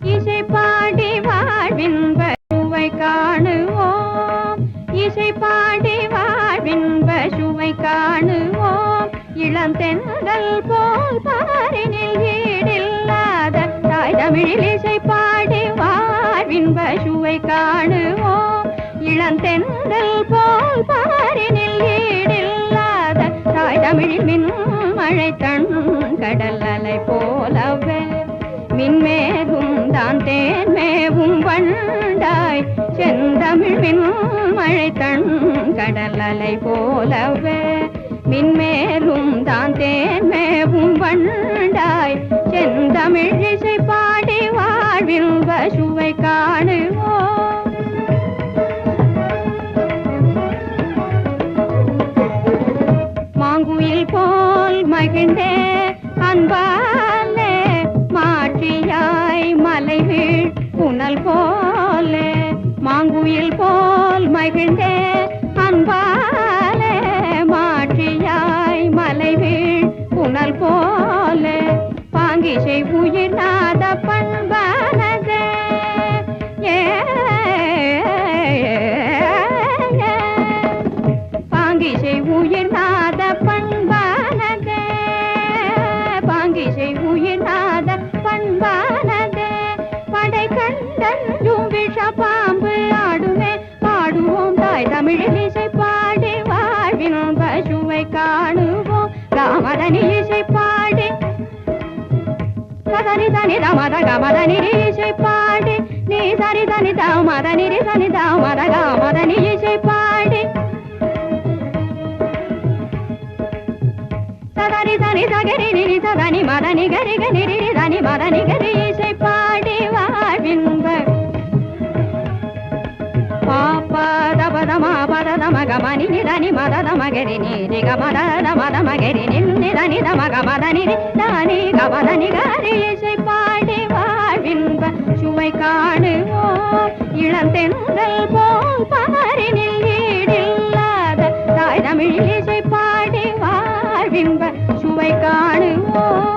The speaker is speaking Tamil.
இசை பாடி வாழ்வின் பசுவை காணுவோம். இசை பாடி வாழ்வின் பசுவை காணுவோம். இளம் தென்னல் போல் பாரினில் ஈடில்லாத தாய் தமிழில் இசை பாடி வாழ்வின் பசுவை காணுவோம். இளம் தென்னல் போல் பாரினில் ஈடில்லாத தாய் தமிழில் மின் மழை தன் கடல் அலை போலவே வண்டாய் செந்தமிழ் மின் மழை தன் கடல் அலை போலவே. மின்மேலும் தான் தேன்மேவும் வண்டாய். செந்தமிழ் இசை பாடி வாழ்வில் பசுவை காணுவோம். மாங்குயில் போல் மகிழ்ந்தே அன்பாலே. மாற்றியாய் மலைவீழ் புனல் போல் மாங்குயில் போல் மகிழ்ந்தே அன்பாலே மாற்றியாய் மலைவீழ் புனல் போலே. பாங்கிசை உயிர் நாத வாழ்வின் பசுவை காணுவோம் ராமதனி இசை பாடி சதனி தனி தமத கமதனி இசை பாடி நீ சரி தனி தாமத நிரி தனி தாமத கமதனி இசை பாடி சதனி தனி சகரி நிரி சதனி மதனி கரி கரி தனி மதனி கரி இசை మా పదద మగ మని నిదని మదద మగరి నీ నిగ మదద మద మగరి నిదని మగ మదని దాని கவதனி காரேசை பாடி வாழ்வின்ப சுவை காணுவோம் இளந்தென்றல் போல் பாரினில் ஈடில்லாத தாய் தமிழ் இசை பாடி வாழ்வின்ப சுவை காணுவோம்